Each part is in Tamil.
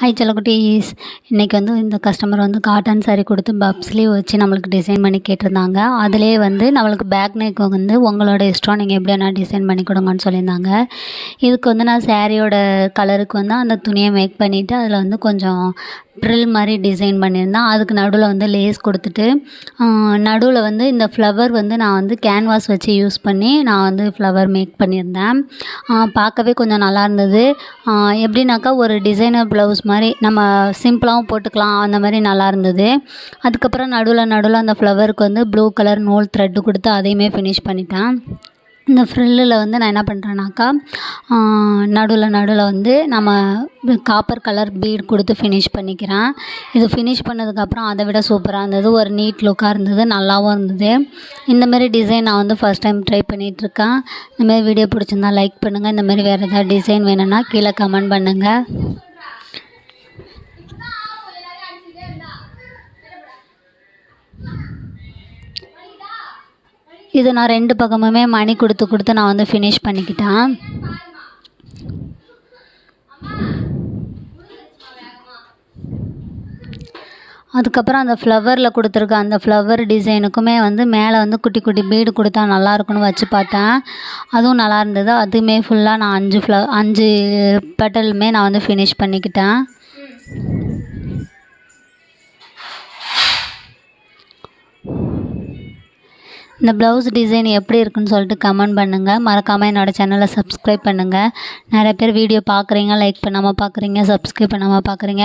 ஹாய் செல்லக்குட்டீஸ். இன்றைக்கி வந்து இந்த கஸ்டமர் வந்து காட்டன் சாரீ கொடுத்து பப் ஸ்லீவ் வச்சு நம்மளுக்கு டிசைன் பண்ணி கேட்டிருந்தாங்க. அதிலே வந்து நம்மளுக்கு பேக் நெக் வந்து உங்களோட இஷ்டம். நீங்கள் எப்படி வேணால் டிசைன் பண்ணி கொடுங்கன்னு சொல்லியிருந்தாங்க. இதுக்கு வந்து நான் சாரியோட கலருக்கு வந்து அந்த துணியை மேக் பண்ணிவிட்டு அதில் வந்து கொஞ்சம் ட்ரில் மாதிரி டிசைன் பண்ணியிருந்தேன். அதுக்கு நடுவில் வந்து லேஸ் கொடுத்துட்டு நடுவில் வந்து இந்த ஃப்ளவர் வந்து நான் வந்து கேன்வாஸ் வச்சு யூஸ் பண்ணி நான் வந்து ஃப்ளவர் மேக் பண்ணியிருந்தேன். பார்க்கவே கொஞ்சம் நல்லா இருந்தது. எப்படின்னாக்கா ஒரு டிசைனர் ப்ளவுஸ் மாதிரி நம்ம சிம்பிளாகவும் போட்டுக்கலாம். அந்த மாதிரி நல்லா இருந்தது. அதுக்கப்புறம் நடுவில் நடுவில் அந்த ஃப்ளவருக்கு வந்து ப்ளூ கலர் நூல் த்ரெட்டு கொடுத்து அதையுமே ஃபினிஷ் பண்ணிட்டேன். இந்த ஃப்ரில்லில் வந்து நான் என்ன பண்ணுறேன்னாக்கா நடுவில் நடுவில் வந்து நம்ம காப்பர் கலர் பீட் கொடுத்து ஃபினிஷ் பண்ணிக்கிறேன். இது ஃபினிஷ் பண்ணதுக்கப்புறம் அதை விட சூப்பராக இருந்தது. ஒரு நீட் லுக்காக இருந்தது. நல்லாவும் இருந்தது. இந்தமாரி டிசைன் நான் வந்து ஃபஸ்ட் டைம் ட்ரை பண்ணிகிட்ருக்கேன் இந்தமாரி வீடியோ பிடிச்சிருந்தா லைக் பண்ணுங்கள் இந்தமாரி வேறு ஏதாவது டிசைன் வேணும்னா கீழே கமெண்ட் பண்ணுங்கள் இது நான் ரெண்டு பக்கமுமே மணி கொடுத்து கொடுத்து நான் வந்து ஃபினிஷ் பண்ணிக்கிட்டேன். அதுக்கப்புறம் அந்த ஃப்ளவரில் கொடுத்துருக்க அந்த ஃப்ளவர் டிசைனுக்குமே வந்து மேலே வந்து குட்டி குட்டி பீடு கொடுத்தா நல்லா இருக்கும்னு வச்சு பார்த்தேன். அதுவும் நல்லா இருந்தது. அதுவுமே ஃபுல்லாக நான் அஞ்சு ஃப்ள அஞ்சு பெட்டலுமே நான் வந்து ஃபினிஷ் பண்ணிக்கிட்டேன். இந்த ப்ளவுஸ் டிசைன் எப்படி இருக்குன்னு சொல்லிட்டு கமெண்ட் பண்ணுங்கள் மறக்காமல் என்னோடய சேனலை சப்ஸ்கிரைப் பண்ணுங்கள் நிறைய பேர் வீடியோ பார்க்குறீங்க லைக் பண்ணாமல் பார்க்குறீங்க சப்ஸ்கிரைப் பண்ணாமல் பார்க்குறீங்க.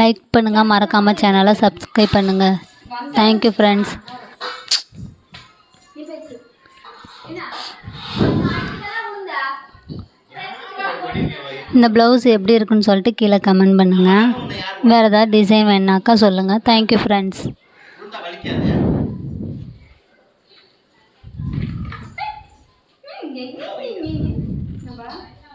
லைக் பண்ணுங்கள் மறக்காமல் சேனலை சப்ஸ்கிரைப் பண்ணுங்கள் தேங்க்யூ ஃப்ரெண்ட்ஸ் இந்த ப்ளவுஸ் எப்படி இருக்குன்னு சொல்லிட்டு கீழே கமெண்ட் பண்ணுங்கள் வேறு ஏதாவது டிசைன் வேணுனாக்கா சொல்லுங்கள் thank you friends ninguém, ninguém, ninguém.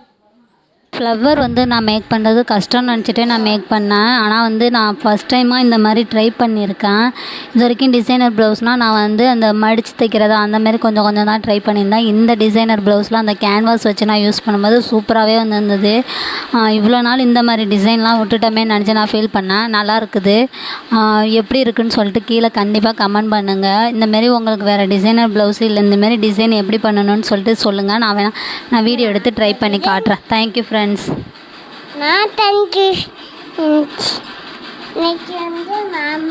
Flower வந்து நான் மேக் பண்ணுறது கஷ்டம்னு நினச்சிட்டே நான் மேக் பண்ணேன். ஆனால் வந்து நான் ஃபஸ்ட் டைமாக இந்த மாதிரி ட்ரை பண்ணியிருக்கேன். இது வரைக்கும் டிசைனர் ப்ளவுஸ்னால் நான் வந்து அந்த மடித்து தைக்கிறதா அந்த மாதிரி கொஞ்சம் கொஞ்சம் தான் ட்ரை பண்ணியிருந்தேன். இந்த டிசைனர் ப்ளவுஸில் அந்த கேன்வாஸ் வச்சு நான் யூஸ் பண்ணும்போது சூப்பராகவே வந்துருந்தது. இவ்வளோ நாள் இந்த மாதிரி டிசைன்லாம் விட்டுட்டோமே நினச்சி நான் ஃபீல் பண்ணேன். நல்லா இருக்குது. எப்படி இருக்குன்னு சொல்லிட்டு கீழே கண்டிப்பாக கமெண்ட் பண்ணுங்கள் இந்தமாரி உங்களுக்கு வேறு டிசைனர் ப்ளவுஸ் இல்லை இந்தமாரி டிசைன் எப்படி பண்ணணும்னு சொல்லிட்டு சொல்லுங்கள் நான் வேணா நான் வீடியோ எடுத்து ட்ரை பண்ணி காட்டுறேன். தேங்க்யூ ஃப்ரெண்ட்ஸ் நான் தேங்க்யூ இன்னைக்கு வந்து நான்